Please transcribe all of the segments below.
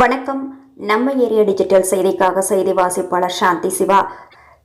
வணக்கம். நம்ம area digital செய்திக்காக செய்தி வாசிப்பாளர் சாந்தி சிவா.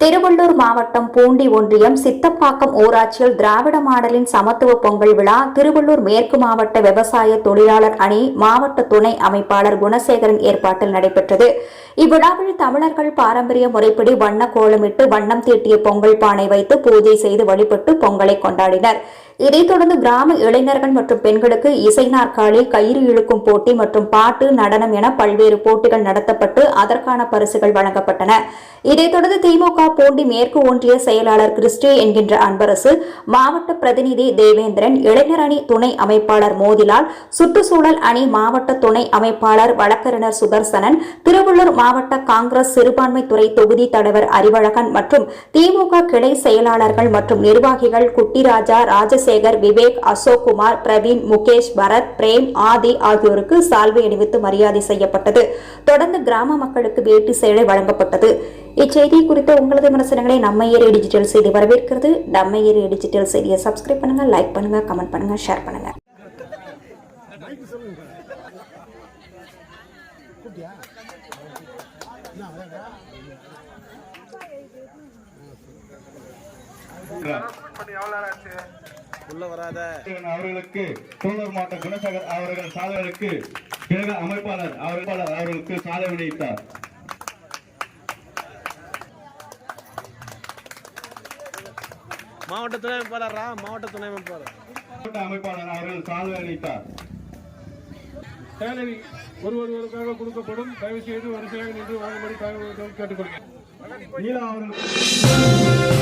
திருவள்ளூர் மாவட்டம் பூண்டி ஒன்றியம் சித்தப்பாக்கம் ஊராட்சியில் திராவிட மாடலின் சமத்துவ பொங்கல் விழா திருவள்ளூர் மேற்கு மாவட்ட விவசாய தொழிலாளர் அணி மாவட்ட துணை அமைப்பாளர் குணசேகரன் ஏற்பாட்டில் நடைபெற்றது. இவ்விழாவில் தமிழர்கள் பாரம்பரிய முறைப்படி வண்ண கோலமிட்டு வண்ணம் தீட்டிய பொங்கல் பானை வைத்து பூஜை செய்து வழிபட்டு பொங்கலை கொண்டாடினர். இதைத் தொடர்ந்து கிராம இளைஞர்கள் மற்றும் பெண்களுக்கு இசை நாற்காலி கயிறு இழுக்கும் போட்டி மற்றும் பாட்டு நடனம் என பல்வேறு போட்டிகள் நடத்தப்பட்டு அதற்கான பரிசுகள் வழங்கப்பட்டன. இதைத் தொடர்ந்து திமுக போண்டி மேற்கு ஒன்றிய செயலாளர் கிறிஸ்டி என்கின்ற அன்பரசு மாவட்ட பிரதிநிதி தேவேந்திரன் இளைஞர் அணி துணை அமைப்பாளர் மோதிலால் சுற்றுச்சூழல் அணி மாவட்ட துணை அமைப்பாளர் வழக்கறிஞர் சுதர்சனன் திருவள்ளூர் மாவட்ட காங்கிரஸ் சிறுபான்மை துறை தொகுதி தலைவர் அறிவழகன் மற்றும் திமுக கிளை செயலாளர்கள் மற்றும் நிர்வாகிகள் குட்டிராஜா சந்திரசேகர் விவேக் அசோக் குமார் பிரவீன் முகேஷ் பரத் பிரேம் ஆதி ஆகியோருக்கு சால்வை அணிவித்து மரியாதை செய்யப்பட்டது. தொடர்ந்து கிராம மக்களுக்கு வேட்டி சேலை வழங்கப்பட்டது. இச்செய்தி குறித்த உங்களது விமர்சனங்களை நம்ம ஏரியா டிஜிட்டல் செய்தி வரவேற்கிறது. நம்ம ஏரியா டிஜிட்டல் செய்தியை சப்ஸ்கிரைப் பண்ணுங்க லைக் பண்ணுங்க கமெண்ட் பண்ணுங்க ஷேர் பண்ணுங்க. உள்ள வராத. அவர்களுக்கு தூளூர் மாவட்ட குணசேகர் அவர்கள் சாலைகளுக்கு பிறகு அமைப்பாளர் அமைப்பாளர் அவர்களுக்கு சாலை விநியோகித்தார் மாவட்ட துணை அமைப்பாளரா மாவட்ட துணை அமைப்பாளர். மாவட்ட அமைப்பாளர் அவர்கள் சாலை அளித்தார் சேலை ஒரு ஒருவருக்காக கொடுக்கப்படும் தயவு செய்து வரிசையாக நின்று வாங்கும்படி கேட்டுக்கொள்கிறேன். நீலா அவர்களுக்கு